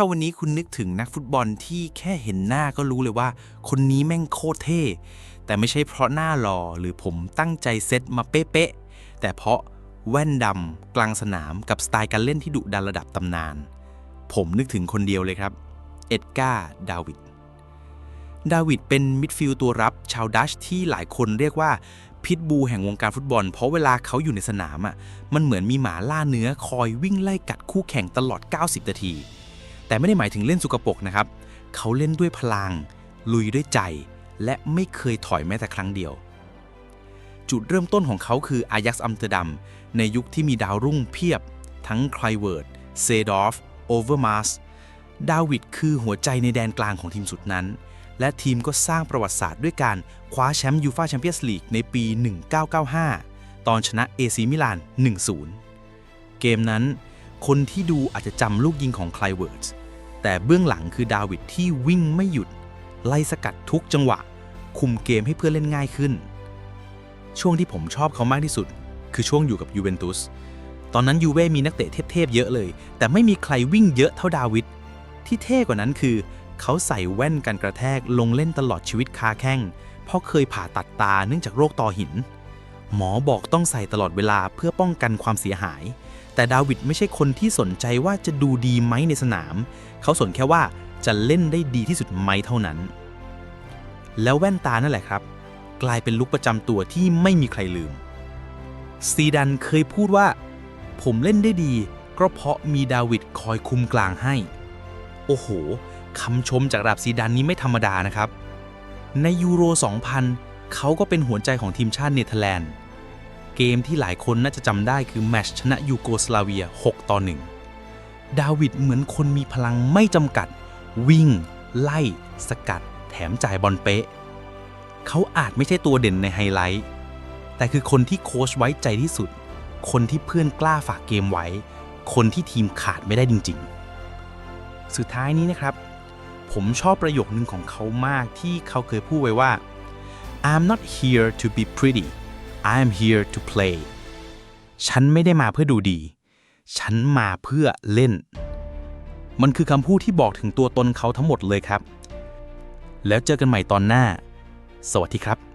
าวันนี้คุณนึกถึงนักฟุตบอลที่แค่เห็นหน้าก็รู้เลยว่า คนนี้แม่งโคตรเท่ แต่ไม่ใช่เพราะหน้าหล่อหรือผมตั้งใจเซตมาเป๊ะๆ แต่เพราะแว่นดำกลางสนามกับสไตล์การเล่นที่ดุดันระดับตำนาน ผมนึกถึงคนเดียวเลยครับ เอ็ดการ์ ดาวิด ดาวิดเป็นมิดฟิลด์ตัวรับชาวดัชที่หลายคนเรียกว่าพิทบูแห่งวงการฟุตบอล เพราะเวลาเขาอยู่ในสนามอะ มันเหมือนมีหมาล่าเนื้อคอยวิ่งไล่กัดคู่แข่งตลอด 90 นาที แต่ไม่ได้หมายถึงเล่นสุกปกนะครับ เขาเล่นด้วยพลัง ลุยด้วยใจ และไม่เคยถอยแม้แต่ครั้งเดียว จุดเริ่มต้นของเขาคืออายักซ์อัมสเตอร์ดัม ในยุคที่มีดาวรุ่งเพียบ ทั้งไคลเวิร์ด เซดอฟ โอเวอร์มาสดาวิดคือหัวใจในแดนกลางของทีมสุดนั้น และทีมก็สร้างประวัติศาสตร์ด้วยการคว้าแชมป์ยูฟาแชมเปี้ยนส์ลีกในปี 1995 ตอนชนะเอซีมิลาน 1-0 เกมนั้น คนที่ดูอาจจะจำลูกยิงของไคลเวิร์ดแต่เบื้องหลังคือดาวิดที่วิ่งไม่หยุด ไล่สกัดทุกจังหวะ คุมเกมให้เพื่อนเล่นง่ายขึ้น ช่วงที่ผมชอบเขามากที่สุด คือช่วงอยู่กับยูเวนตุสตอนนั้นยูเว่มีนักเตะเทพๆเยอะเลย แต่ไม่มีใครวิ่งเยอะเท่าดาวิดที่เท่กว่านั้นคือ เขาใส่แว่นกันกระแทกลงเล่นตลอดชีวิตคาแข้งเพราะเคยผ่าตัดตาเนื่องจากโรคต่อหิน หมอบอกต้องใส่ตลอดเวลาเพื่อป้องกันความเสียหาย แต่ดาวิดไม่ใช่คนที่สนใจว่าจะดูดีไหมในสนาม เขาสนแค่ว่าจะเล่นได้ดีที่สุดไหมเท่านั้น แล้วแว่นตานั่นแหละครับ กลายเป็นลุกประจำตัวที่ไม่มีใครลืม ซีดันเคยพูดว่า ผมเล่นได้ดี ก็เพราะมีดาวิดคอยคุมกลางให้ โอ้โหคำชมจากระดับซีดันนี้ไม่ธรรมดานะครับ ในยูโร 2000 เขาก็เป็นหัวใจของทีมชาติเนเธอร์แลนด์ เกมที่หลายคนน่าจะจำได้คือแมตชชนะยูโกสลาเวีย 6 ต่อ 1 ดาวิดเหมือนคนมีพลังไม่จำกัด วิ่ง ไล่ สกัด แถมจ่ายบอลเป๊ะ เขาอาจไม่ใช่ตัวเด่นในไฮไลท์ แต่คือคนที่โค้ชไว้ใจที่สุด คนที่เพื่อนกล้าฝากเกมไว้ คนที่ทีมขาดไม่ได้จริง ๆ สุดท้ายนี้นะครับ ผมชอบประโยคนึงของเขามากที่เขาเคยพูดไว้ว่า I'm not here to be pretty I'm here to play ฉันไม่ได้มาเพื่อดูดี ฉันมาเพื่อเล่น มันคือคำพูดที่บอกถึงตัวตนเขาทั้งหมดเลยครับ แล้วเจอกันใหม่ตอนหน้า สวัสดีครับ